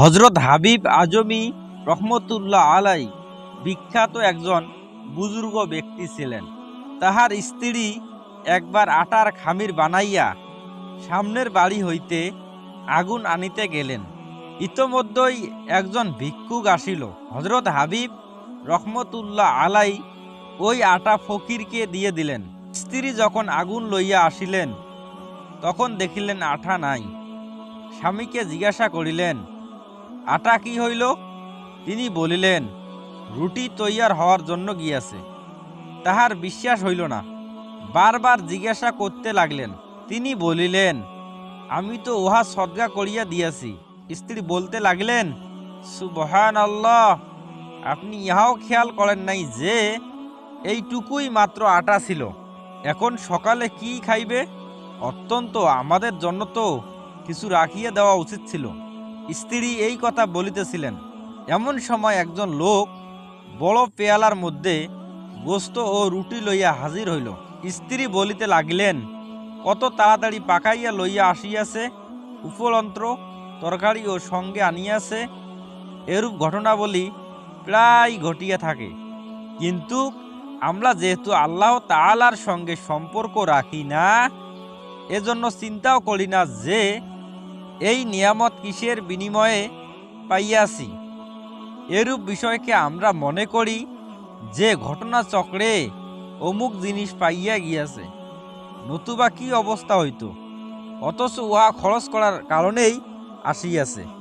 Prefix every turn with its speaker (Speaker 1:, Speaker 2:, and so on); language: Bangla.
Speaker 1: হজরত হাবিব আজমি রহমতুল্লাহ আলাই বিখ্যাত একজন বুজুর্গ ব্যক্তি ছিলেন। তাহার স্ত্রী একবার আটার খামির বানাইয়া সামনের বাড়ি হইতে আগুন আনিতে গেলেন। ইতোমধ্যেই একজন ভিক্ষুক আসিল। হজরত হাবিব রহমতুল্লাহ আলাই ওই আটা ফকিরকে দিয়ে দিলেন। স্ত্রী যখন আগুন লইয়া আসিলেন, তখন দেখিলেন আঠা নাই। স্বামীকে জিজ্ঞাসা করিলেন আটা কি হইল? তিনি বলিলেন, রুটি তৈয়ার হওয়ার জন্য গিয়াছে। তাহার বিশ্বাস হইল না। বারবার জিজ্ঞাসা করতে লাগলেন। তিনি বলিলেন, আমি তো উহা সদ্গা করিয়া দিয়াছি। স্ত্রী বলতে লাগলেন সুবহান আল্লাহ আপনি ইহাও খেয়াল করেন নাই যে, এইটুকুই মাত্র আটা ছিল। এখন সকালে কি খাইবে? অত্যন্ত আমাদের জন্য তো কিছু রাখিয়ে দেওয়া উচিত ছিল। স্ত্রী এই কথা বলিতেছিলেন, এমন সময় একজন লোক বড় পেয়ালার মধ্যে গোস্ত ও রুটি লইয়া হাজির হইল। স্ত্রী বলিতে লাগিলেন, কত তাড়াতাড়ি পাকাইয়া লইয়া আসিয়াছে উপলন্ত্র তরকারি ও সঙ্গে আনিয়াছে। এরূপ ঘটনাবলী প্রায় ঘটিয়া থাকে। কিন্তু আমরা যেহেতু আল্লাহ তালার সঙ্গে সম্পর্ক রাখি না, এজন্য চিন্তাও করি না যে এই নিয়ামত কিসের বিনিময়ে পাইয়াছি? এরূপ বিষয়কে আমরা মনে করি যে ঘটনা চক্রে অমুক জিনিস পাইয়া গিয়াছে। নতুবা কি অবস্থা হইত? অথচ উহা খরচ করার কারণেই আসিয়াছে।